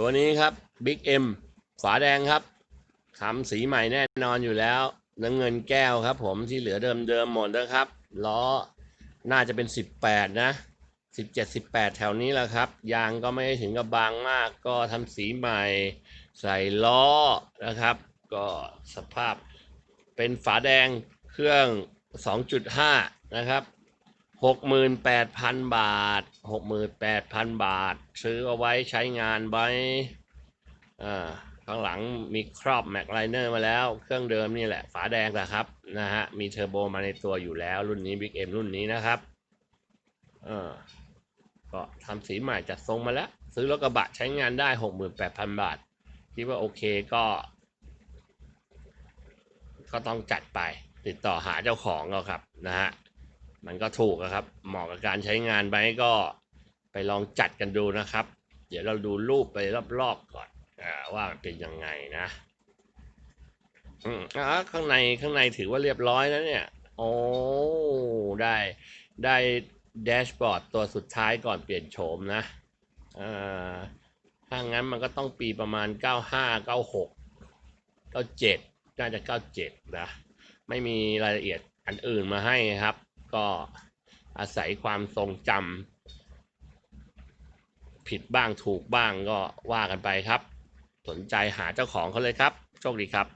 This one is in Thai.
ตัวนี้ครับ Big M ฝาแดงครับทำสีใหม่แน่นอนอยู่แล้วน้ำเงินแก้วครับ ผมที่เหลือเดิมๆหมดนะครับล้อน่าจะเป็น 18 นะ17 18 แถวนี้แหละครับ ยางก็ไม่ถึงกับบางมาก ก็ทำสีใหม่ ใส่ล้อนะครับ ก็สภาพเป็นฝาแดงเครื่อง 2.5 นะครับ 68,000บาท68,000บาท ซื้อเอาไว้ใช้งานไว้อ่าข้างหลังมีครอบแม็กไลเนอร์มาแล้ว เครื่องเดิมนี่แหละ ฝาแดงนะครับนะฮะมีเทอร์โบมาในตัวอยู่แล้ว รุ่นนี้ Big M รุ่นนี้นะครับเออก็ทำสีใหม่จัดทรงมาแล้ว ซื้อรถกระบะใช้งานได้ 68,000 บาท คิดว่าโอเคก็ ก็ต้องจัดไป ติดต่อหาเจ้าของเราครับนะฮะ มันก็ถูกครับ เหมาะกับการใช้งานไหมก็ไปลองจัดกันดูนะครับ เดี๋ยวเราดูรูปไปรอบๆก่อนอว่าเป็นยังไงนะอืมอ่าข้างในข้างในถือว่าเรียบร้อยแล้วเนี่ย โอ้ได้ได้แดชบอร์ดตัวสุดท้ายก่อนเปลี่ยนโฉมนะอ่าถ้างั้นมันก็ต้องปีประมาณ 95 96 97 น่าจะ 97 นะ ไม่มีรายละเอียดอันอื่นมาให้ครับ ก็อาศัยความทรงจำผิดบ้างถูกบ้างก็ว่ากันไปครับ สนใจหาเจ้าของเขาเลยครับ โชคดีครับ